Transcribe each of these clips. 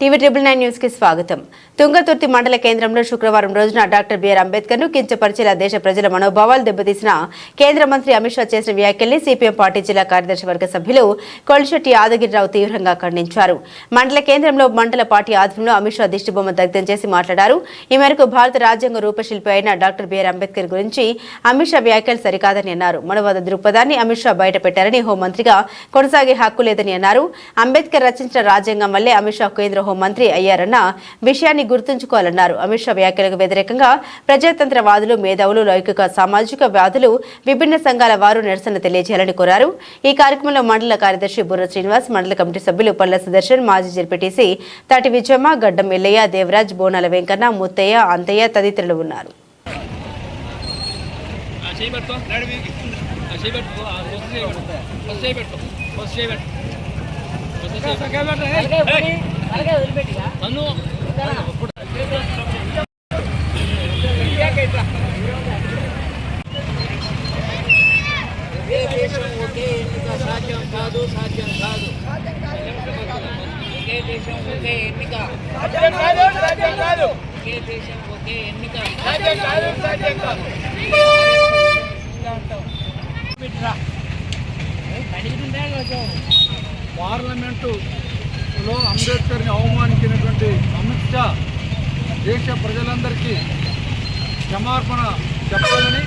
TV triple nine న్యూస్కి స్వాగతం. తుంగతుర్తి మండల కేంద్రంలో శుక్రవారం రోజున డాక్టర్ బిఆర్ అంబేద్కర్ను కించపరిచేలా దేశ ప్రజల మనోభావాలు దెబ్బతీసిన కేంద్ర మంత్రి అమిత్ షా చేసిన వ్యాఖ్యల్ని సిపిఎం పార్టీ జిల్లా కార్యదర్శి వర్గ సభ్యులు కొలిశెట్టి యాదగిరిరావు తీవ్రంగా ఖండించారు. మండల కేంద్రంలో మండల పార్టీ ఆధ్వర్యంలో అమిత్ షా దిష్టిబొమ్మ దగ్ధం చేసి మాట్లాడారు. ఈ మేరకు భారత రాజ్యాంగ రూపశిల్పి అయిన డాక్టర్ బిఆర్ అంబేద్కర్ గురించి అమిత్ షా వ్యాఖ్యలు సరికాదని అన్నారు. మనవాద దృక్పథాన్ని అమిత్ షా బయటపెట్టారని హోంమంత్రిగా కొనసాగే హక్కు లేదని అన్నారు. అంబేద్కర్ రచించిన రాజ్యాంగం వల్లే అమిత్ షా కేంద్ర హోంమంత్రి అయ్యారన్న విషయాన్ని గుర్తుంచుకోవాలన్నారు. అమిత్ షా వ్యాఖ్యలకు వ్యతిరేకంగా ప్రజాతంత్రవాదులు మేధావులు లౌకిక సామాజిక వ్యాధులు విభిన్న సంఘాల వారు నిరసన తెలియజేయాలని కోరారు. ఈ కార్యక్రమంలో మండల కార్యదర్శి బుర్ర శ్రీనివాస్ మండల కమిటీ సభ్యులు పల్ల సుదర్శన్ మాజీ జెడ్పీటీసీ తాటి విజయమ్మ గడ్డం ఎల్లయ్య దేవరాజ్ బోనాల వెంకన్న ముత్తయ్య అంతయ్య తదితరులు ఉన్నారు. ఆ చేయి పెట్టుకో. ఆ చేయి పెట్టుకో. ఆ ఫస్ట్ చేయి పెట్టు ఫస్ట్ చేయి పెట్టు ఫస్ట్ చేయి పెట్టు సాధ్యం కాదు పెట్టు. ఏయ్! తను దేశం ఒకే ఎన్నిక సాధ్యం కాదు సాధ్యం కాదు ఒకే దేశం ఒకే ఎన్నిక ఒకే అంబేద్కర్ని అవమానించినటువంటి అమిత్ షా దేశ ప్రజలందరికీ క్షమార్పణ చెప్పాలని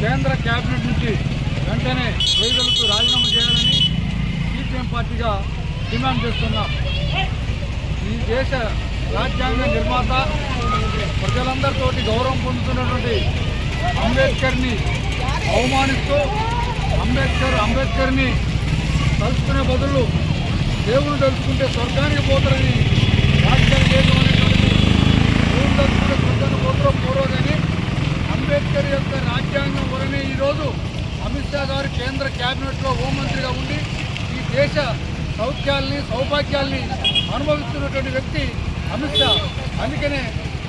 కేంద్ర కేబినెట్ నుంచి వెంటనే వైదొలుకు రాజీనామా చేయాలని సిపిఎం పార్టీగా డిమాండ్ చేస్తున్నాం. ఈ దేశ రాజ్యాంగ నిర్మాత ప్రజలందరితోటి గౌరవం పొందుతున్నటువంటి అంబేద్కర్ని అవమానిస్తూ అంబేద్కర్ అంబేద్కర్ని తలుచుకునే బదులు దేవుని తలుచుకుంటే స్వర్గానికి పోతారని రాజకీయ దేశం అనేటువంటిది దేవుని తలుచుకుంటే స్వర్గానికి పోతారో పోరో కానీ అంబేద్కర్ యొక్క రాజ్యాంగం వలనే ఈరోజు అమిత్ షా గారు కేంద్ర కేబినెట్లో హోంమంత్రిగా ఉండి ఈ దేశ సౌఖ్యాల్ని సౌభాగ్యాల్ని అనుభవిస్తున్నటువంటి వ్యక్తి అమిత్ షా. అందుకనే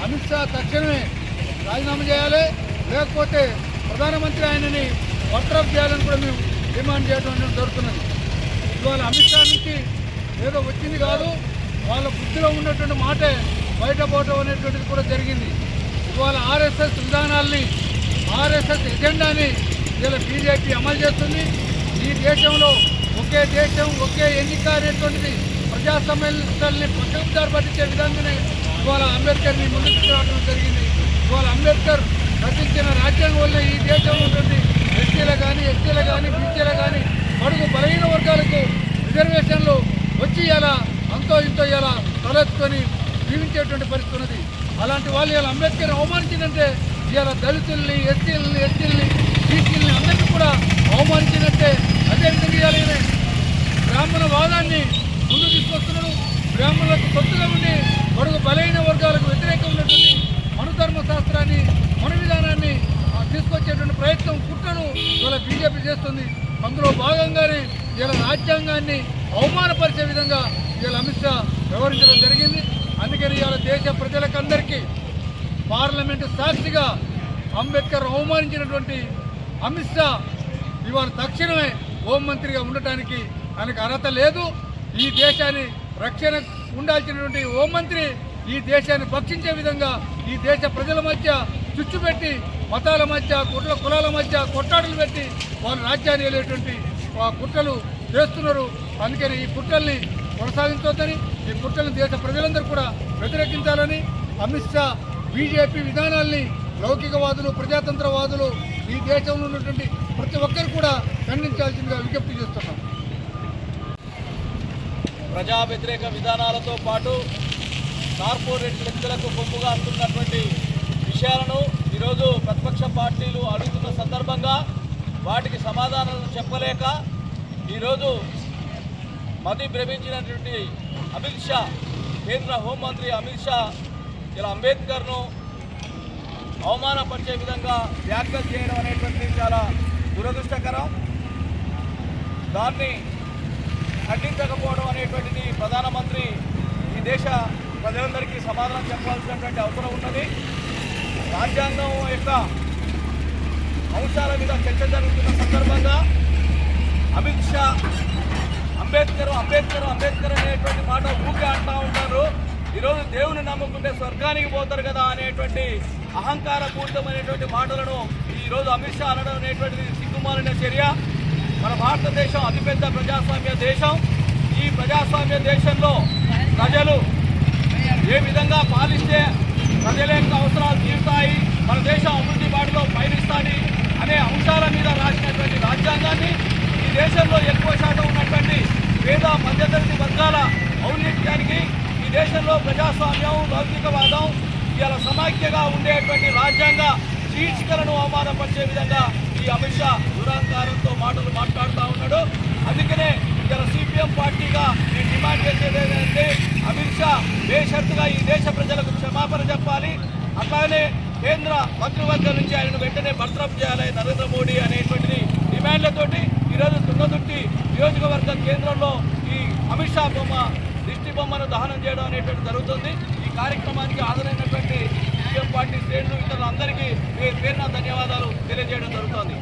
అమిత్ షా తక్షణమే రాజీనామా చేయాలి. లేకపోతే ప్రధానమంత్రి ఆయనని వట్రప్ చేయాలని కూడా మేము డిమాండ్ చేయడం అనేది జరుగుతున్నది. ఇవాళ అమిత్ షా నుంచి ఏదో వచ్చింది కాదు. వాళ్ళ బుద్ధిలో ఉన్నటువంటి మాటే బయటపోవటం అనేటువంటిది కూడా జరిగింది. ఇవాళ ఆర్ఎస్ఎస్ విధానాల్ని ఆర్ఎస్ఎస్ ఎజెండాని ఇలా బీజేపీ అమలు చేస్తుంది. ఈ దేశంలో ఒకే దేశం ఒకే ఎన్నిక అనేటువంటిది ప్రజా పక్కదారి పట్టించే విధంగానే ఇవాళ అంబేద్కర్ని ముందుకు రావడం జరిగింది. ఇవాళ అంబేద్కర్ రచించిన రాజ్యాంగం వల్ల ఈ దేశంలో ఉన్నటువంటి ఎస్టీలు కానీ ఎస్టీలు కానీ బీసీలు కానీ బడుగు బలహీన వర్గాలకు రిజర్వేషన్ వచ్చి ఇలా అంతో ఇంతో ఇలా తలెత్తుకొని జీవించేటువంటి పరిస్థితి ఉన్నది. అలాంటి వాళ్ళు ఇలా అంబేద్కర్ అవమానించినంటే ఇలా దళితుల్ని ఎస్టీలని ఎస్టీలని బీసీలని అందరినీ కూడా అవమానించినట్టే అదేవిధంగా ఇవాళ బ్రాహ్మణ వాదాన్ని ముందు తీసుకొస్తున్నాడు. బ్రాహ్మణులకు కొత్తగా ఉండి పొడుగు బలైన వర్గాలకు వ్యతిరేకం ఉన్నటువంటి మనుధర్మ శాస్త్రాన్ని మన విధానాన్ని ఆ, తీసుకొచ్చేటువంటి ప్రయత్నం కుట్రను ఇవాళ బీజేపీ చేస్తుంది అందులో భాగంగానే ఇలా రాజ్యాంగాన్ని అవమానపరిచే విధంగా ఇవాళ అమిత్ షా వ్యవహరించడం జరిగింది. అందుకని ఇవాళ దేశ ప్రజలకందరికీ పార్లమెంటు సాక్షిగా అంబేద్కర్ అవమానించినటువంటి అమిత్ షా ఇవాళ తక్షణమే హోంమంత్రిగా ఉండటానికి ఆయనకు అర్హత లేదు. ఈ దేశాన్ని రక్షణ ఉండాల్సినటువంటి హోంమంత్రి ఈ దేశాన్ని భక్షించే విధంగా ఈ దేశ ప్రజల మధ్య చుచ్చు పెట్టి మతాల మధ్య కుట్ల కులాల మధ్య కొట్టాడులు పెట్టి వారి రాజ్యాన్ని వెళ్ళేటువంటి కుట్రలు చేస్తున్నారు. అందుకని ఈ కుట్రల్ని కొనసాగించొద్దని ఈ కుట్రలను దేశ ప్రజలందరూ కూడా వ్యతిరేకించాలని అమిత్ షా బీజేపీ విధానాల్ని లౌకికవాదులు ప్రజాతంత్రవాదులు ఈ దేశంలో ఉన్నటువంటి ప్రతి ఒక్కరు కూడా ఖండించాల్సిందిగా విజ్ఞప్తి చేస్తున్నాం. ప్రజా వ్యతిరేక విధానాలతో పాటు కార్పొరేట్ శక్తులకు పొంపుగా అందుతున్నటువంటి విషయాలను ఈరోజు ప్రతిపక్ష పార్టీలు అడుగుతున్న సందర్భంగా వాటికి సమాధానాలు చెప్పలేక ఈరోజు మతి భ్రమించినటువంటి అమిత్ షా కేంద్ర హోంమంత్రి అమిత్ షా ఇలా అంబేద్కర్ను అవమానపరిచే విధంగా వ్యాఖ్యలు చేయడం అనేటువంటిది చాలా దురదృష్టకరం. దాన్ని ఖండించకపోవడం అనేటువంటిది ప్రధానమంత్రి ఈ దేశ ప్రజలందరికీ సమాధానం చెప్పాల్సినటువంటి అవసరం ఉన్నది. రాజ్యాంగం యొక్క అంశాల మీద చర్చ జరుగుతున్న సందర్భంగా అమిత్ షా అంబేద్కర్ అంబేద్కర్ అంబేద్కర్ అనేటువంటి మాట ఊకే అంటా ఉంటారు ఈరోజు దేవుని నమ్ముకుంటే స్వర్గానికి పోతారు కదా అనేటువంటి అహంకార పూరితమైనటువంటి మాటలను ఈరోజు అమిత్ షా అనడం అనేటువంటిది సిగ్గుమాలిన చర్య. మన భారతదేశం అతిపెద్ద ప్రజాస్వామ్య దేశం. ఈ ప్రజాస్వామ్య దేశంలో ప్రజలు ఏ విధంగా పాలిస్తే ప్రజల యొక్క అవసరాలు తీరుతాయి మన దేశం అభివృద్ధి బాటలో పయనిస్తాయి అనే అంశాల మీద రాసినటువంటి రాజ్యాంగాన్ని దేశంలో ఎక్కువ శాతం ఉన్నటువంటి పేద మధ్యతరగతి వర్గాల ఔన్నత్యానికి ఈ దేశంలో ప్రజాస్వామ్యం లౌకికవాదం ఇవాళ సమాఖ్యగా ఉండేటువంటి రాజ్యాంగ శీర్షికలను అవమానపరిచే విధంగా ఈ అమిత్ షా దురహంకారంతో మాటలు మాట్లాడుతూ ఉన్నాడు. అందుకనే ఇలా సిపిఎం పార్టీగా నేను డిమాండ్ చేసేది ఏంటంటే అమిత్ షా బేషరతుగా ఈ దేశ ప్రజలకు క్షమాపణ చెప్పాలి. అట్లానే కేంద్ర మంత్రివర్గం నుంచి ఆయనను వెంటనే బర్తరఫ్ చేయాలి నరేంద్ర మోడీ అనేటువంటిది డిమాండ్లతోటి ఈరోజు తుంగదుర్తి నియోజకవర్గ కేంద్రంలో ఈ అమిత్ షా బొమ్మ దిష్టి బొమ్మను దహనం చేయడం అనేటువంటి జరుగుతుంది. ఈ కార్యక్రమానికి హాజరైనటువంటి సీఎం పార్టీ శ్రేణులు ఇతరులందరికీ మీ పేరున ధన్యవాదాలు తెలియజేయడం జరుగుతుంది.